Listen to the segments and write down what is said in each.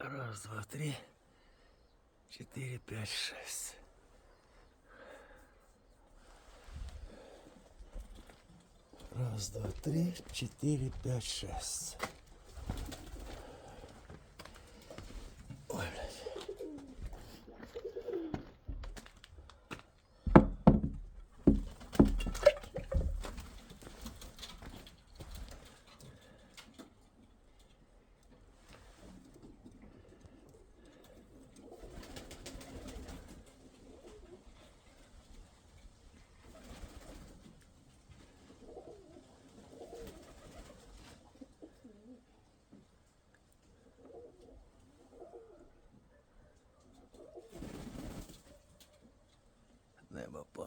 Раз, два, три, четыре, пять, шесть. Раз, два, три, четыре, пять, шесть.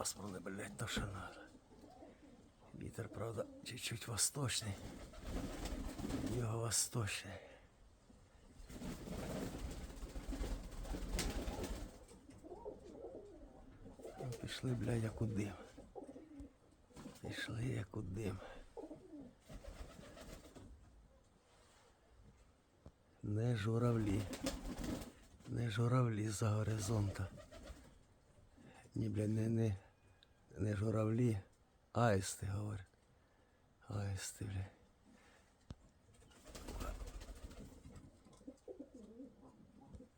Небо блядь, то що надо. Вітер, правда, чуть-чуть восточний. Його восточний. Ну, Пішли, блядь, як у дим. Пішли, як у дим. Не журавлі. Не журавлі за горизонта. Ні, бля, не, не, не журавлі, аїсти, говорять. Аїсти, бля.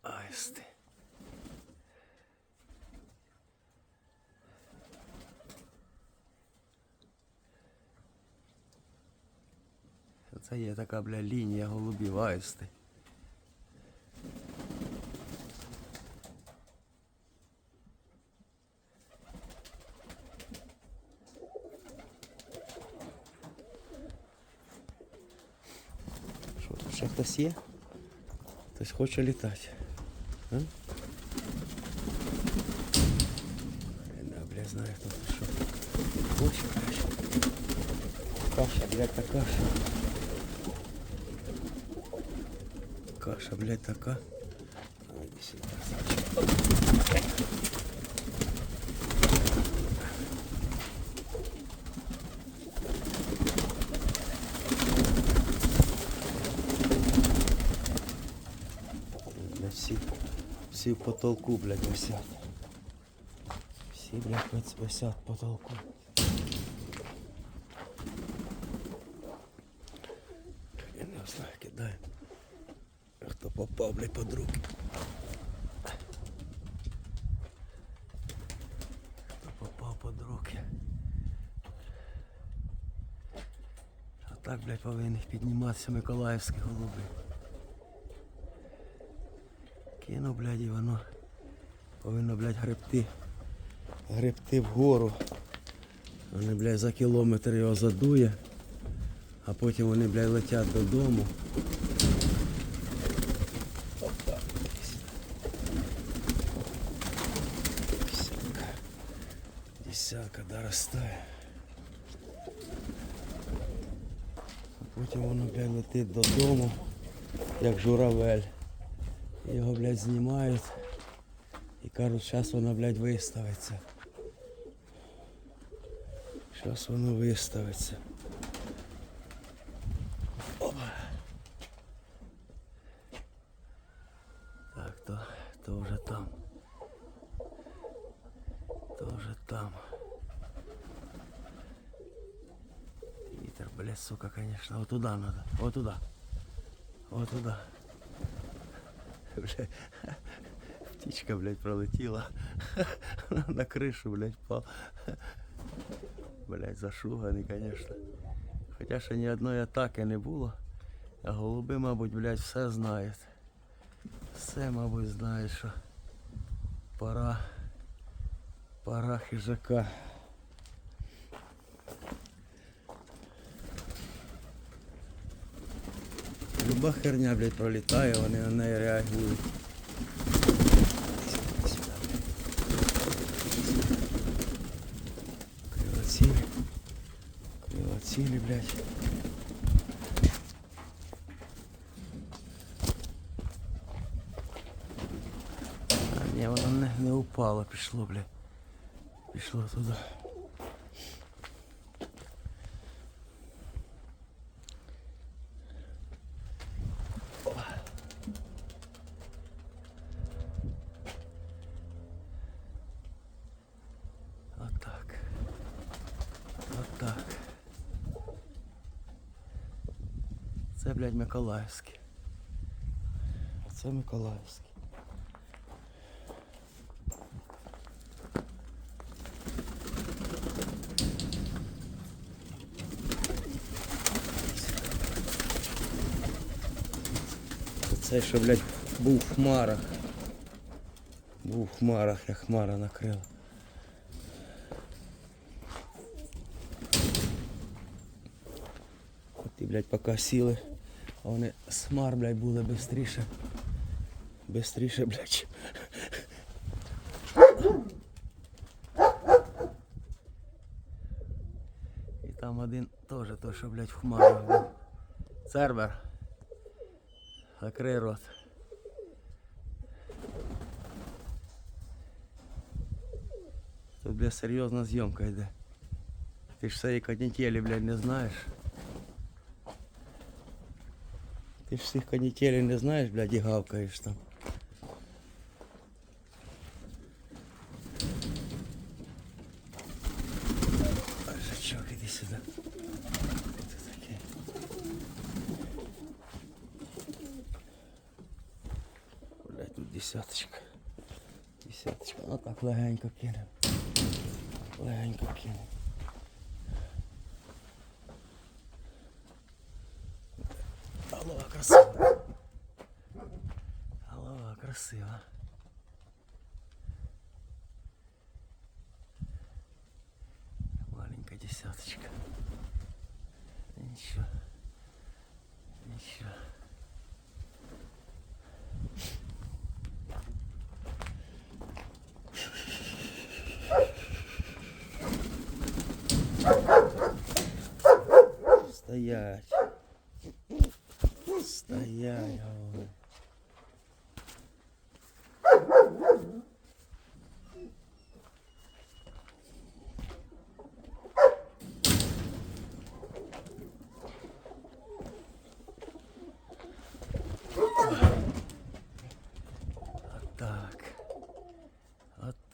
Аїсти. Це є така, бля, лінія голубів аїсти. Ще хтось є? Хтось хоче літати. А? Да, бля, знаю, хто тут що. Хоче каша. Каша, блядь, та каша. Каша, блядь, така. Иди сюда, красавчик. Всі в потолку, блядь, висять. Всі, блядь, вис- висять в потолку. Я не знаю, кидаю. Хто попав, блядь, под руки. Хто попав под руки. А так, блядь, повинні підніматися Миколаївські голуби. Кину, блядь, і воно повинно, блядь, гребти. Гребти вгору. Вони, блядь, за кілометр його задує, а потім вони, блядь, летять додому. Десятка доростає. А потім воно, блядь, летить додому, як журавель. Його, блядь, знімають і кажуть, зараз воно, блядь, виставиться. Зараз воно виставиться. Опа. Так, то, то вже там. То вже там. Вітер, блядь, сука, конечно. Вот туда надо. Вот туда. Вот туда. Бля, птичка, блядь, пролетіла на кришу, блядь, впал. Блядь, зашуганий, конечно. Хоча ще ні одної атаки не було. А голуби, мабуть, блядь, все знають. Все, мабуть, знають, що пора, пора хижака. Люба херня, блядь, пролітає, вони на неї реагують. Кривоцілі. Кривоцілі, блядь. А, ні, воно не, не упало, пішло, блядь. Пішло туди. Так. Це, блядь, Миколаївське. А це Миколаївське. Це що, блядь, був в хмарах. Був в хмарах, як хмара накрила. блядь, поки сіли, а вони смар, блядь, були бистріше. Бистріше, блядь. І там один теж той, що, блядь, в хмарах був. Цербер. Закрий рот. Тут, блядь, серйозна зйомка йде. Ти ж цієї канітелі, блядь, не знаєш. Ти ж всіх канітелей не знаєш, блядь, і гавкаєш там. Жачок, іди сюди. Що це таке? Блядь, тут десяточка. Десяточка. Ну так легенько кинем. Легенько кинем. Красива. Голова красива. Маленькая десяточка. Ничего. Ничего. Стоять.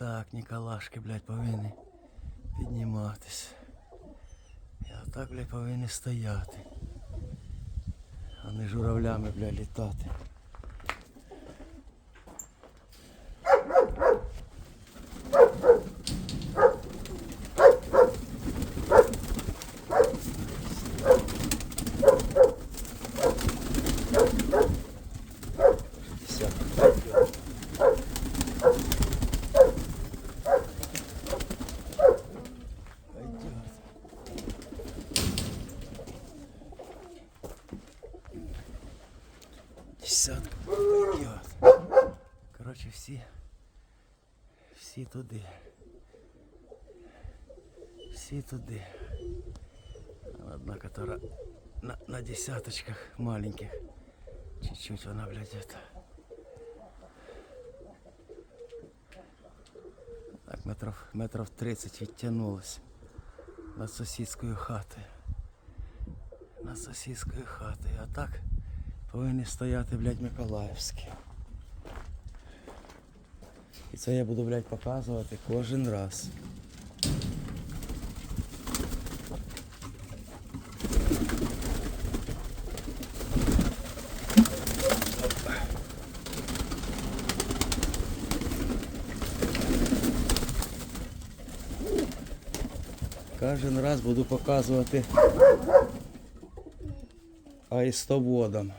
Отак, Ніколашки, блядь, повинні підніматися. І отак, блядь, повинні стояти. А не журавлями, блядь, літати. Десяток. Пойдет. Десятка пойдет. Короче, всі. Всі туди. Всі туди. Одна, которая на, на десяточках маленьких. Чуть-чуть вона, блядь, это. Так, метров, метров 30 відтягнулась над сусідською хатою. Над сусідською хатою. А так повинні стояти, блядь, Миколаївські. І це я буду, блядь, показувати кожен раз. Кожен раз буду показувати аїстоводам.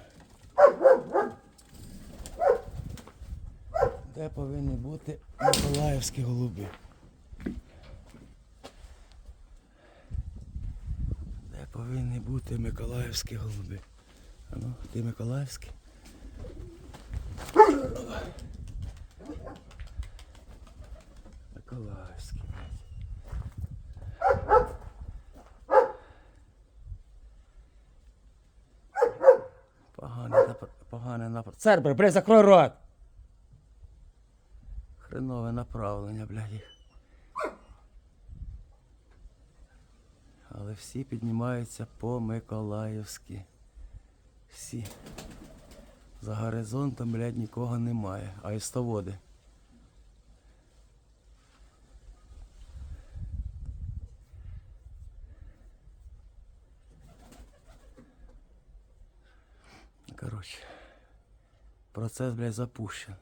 Повинні бути миколаївські голуби? Де повинні бути миколаївські голуби? А ну, ти миколаївський? Миколаївський. Погане, напр... погане напр... Цербер, блядь, закрой рот! Хренове направлення, блядь. Але всі піднімаються по Миколаївськи. Всі. За горизонтом, блядь, нікого немає. А істоводи. Коротше. Процес, блядь, запущен.